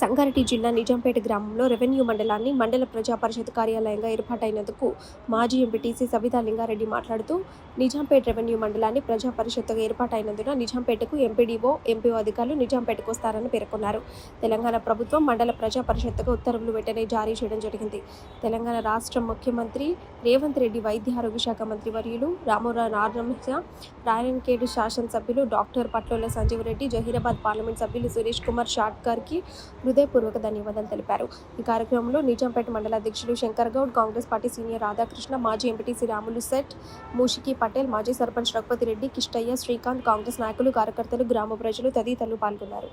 సంగారెడ్డి జిల్లా నిజాంపేట గ్రామంలో రెవెన్యూ మండలాన్ని మండల ప్రజా పరిషత్ కార్యాలయంగా ఏర్పాటైనందుకు మాజీ ఎంపీటీసీ సవితా లింగారెడ్డి మాట్లాడుతూ నిజాంపేట రెవెన్యూ మండలాన్ని ప్రజా పరిషత్తుగా ఏర్పాటైనందున నిజాంపేటకు ఎంపీడీఓ ఎంపీఓ అధికారులు నిజాంపేటకు వస్తారని పేర్కొన్నారు. తెలంగాణ ప్రభుత్వం మండల ప్రజా పరిషత్తుగా ఉత్తర్వులు వెంటనే జారీ చేయడం జరిగింది. తెలంగాణ రాష్ట్ర ముఖ్యమంత్రి రేవంత్ రెడ్డి వైద్య ఆరోగ్య శాఖ మంత్రి వర్యులు రామోరావు నారాయణ రాయన్కేడు శాసనసభ్యులు డాక్టర్ పట్లోల సంజీవ్ రెడ్డి జహీరాబాద్ పార్లమెంట్ సభ్యులు సురేష్ కుమార్ షాట్కర్కి హృదయపూర్వక ధన్యవాదాలు తెలిపారు. ఈ కార్యక్రమంలో నిజాంపేట మండల అధ్యక్షులు శంకర్ గౌడ్ కాంగ్రెస్ పార్టీ సీనియర్ రాధాకృష్ణ మాజీ ఎంపీటీసీ రాములు సెట్ మూషికి పటేల్ మాజీ సర్పంచ్ రఘుపతి రెడ్డి కిష్టయ్య శ్రీకాంత్ కాంగ్రెస్ నాయకులు కార్యకర్తలు గ్రామ ప్రజలు తదితరులు పాల్గొన్నారు.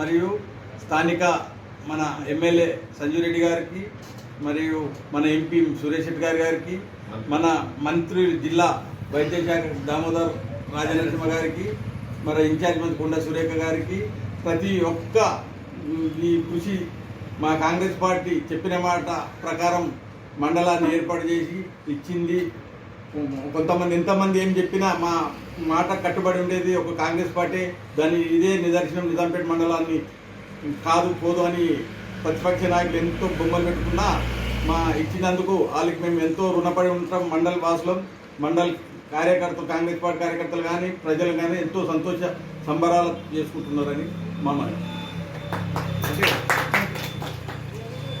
మరియు స్థానిక మన ఎమ్మెల్యే సంజీవ్ రెడ్డి గారికి మరియు మన ఎంపీ సురేష్ రెడ్డి గారి గారికి మన మంత్రి జిల్లా వైద్య శాఖ దామోదర్ రాజనరసింహ గారికి మన ఇన్ఛార్జ్ మంత్రి కొండ సురేఖ గారికి ప్రతి ఒక్క ఈ కృషి మా కాంగ్రెస్ పార్టీ చెప్పిన మాట ప్రకారం మండలాన్ని ఏర్పాటు చేసి ఇచ్చింది. కొంతమంది ఎంతమంది ఏం చెప్పినా మా మాట కట్టుబడి ఉండేది ఒక కాంగ్రెస్ పార్టీ. దాని ఇదే నిదర్శనం నిజాంపేట మండలాన్ని కాదు పోదు అని ప్రతిపక్ష నాయకులు ఎంతో బొమ్మలు పెట్టుకున్నా మా ఇచ్చినందుకు వాళ్ళకి మేము ఎంతో రుణపడి ఉంటాం మండల వాసులం. మండల్ కార్యకర్తలు కాంగ్రెస్ పార్టీ కార్యకర్తలు కానీ ప్రజలు కానీ ఎంతో సంతోష సంబరాలు చేసుకుంటున్నారని మా